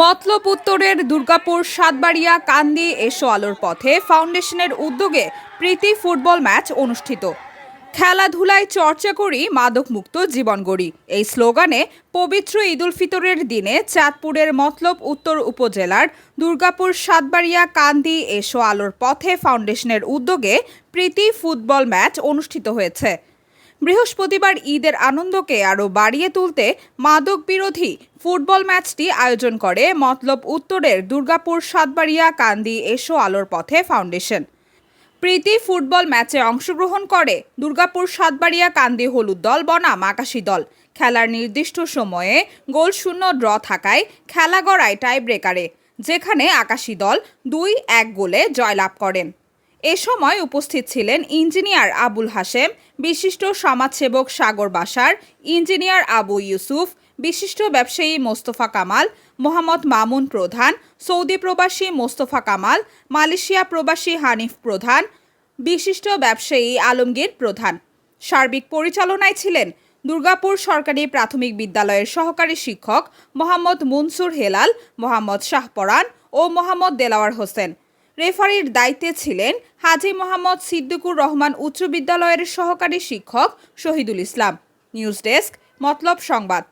মতলব উত্তরের দুর্গাপুর, সাতবাড়িয়া, কান্দি এসো আলোর পথে ফাউন্ডেশনের উদ্যোগে প্রীতি ফুটবল ম্যাচ অনুষ্ঠিত। খেলাধুলায় চর্চা করি মাদকমুক্ত জীবন গড়ি। এই স্লোগানে পবিত্র ঈদুল ফিতরের দিনে চাঁদপুরের মতলব উত্তর উপজেলার দুর্গাপুর, সাতবাড়িয়া, কান্দি এসো আলোর পথে ফাউন্ডেশনের উদ্যোগে প্রীতি ফুটবল ম্যাচ অনুষ্ঠিত হয়েছে। বৃহস্পতিবার ঈদের আনন্দকে আরও বাড়িয়ে তুলতে মাদক বিরোধী ফুটবল ম্যাচটি আয়োজন করে মতলব উত্তরের দুর্গাপুর, সাতবাড়িয়া, কান্দি, এসো, আলোর পথে ফাউন্ডেশন। প্রীতি ফুটবল ম্যাচে অংশগ্রহণ করে দুর্গাপুর, সাতবাড়িয়া, কান্দি, হলুদ দল, বনাম, আকাশী দল। খেলার নির্দিষ্ট সময়ে গোল শূন্য ড্র থাকায় খেলা গড়ায় টাই ব্রেকারে যেখানে আকাশী দল দুই এক গোলে জয়লাভ করেন। এ সময় উপস্থিত ছিলেন ইঞ্জিনিয়ার আবুল হাশেম বিশিষ্ট সমাজসেবক সাগর বাসার ইঞ্জিনিয়ার আবু ইউসুফ, বিশিষ্ট ব্যবসায়ী মোস্তফা কামাল, মোহাম্মদ মামুন প্রধান, সৌদি প্রবাসী মোস্তফা কামাল, মালয়েশিয়া প্রবাসী হানিফ প্রধান, বিশিষ্ট ব্যবসায়ী আলমগীর প্রধান। সার্বিক পরিচালনায় ছিলেন দুর্গাপুর সরকারি প্রাথমিক বিদ্যালয়ের সহকারী শিক্ষক মোহাম্মদ মুনসুর হেলাল, মোহাম্মদ শাহপরান ও মোহাম্মদ দেলাওয়ার হোসেন। রেফারির দায়িত্বে ছিলেন হাজি মোহাম্মদ সিদ্দিকুর রহমান উচ্চ বিদ্যালয়ের সহকারী শিক্ষক শহীদুল ইসলাম। নিউজ ডেস্ক, মতলব সংবাদ।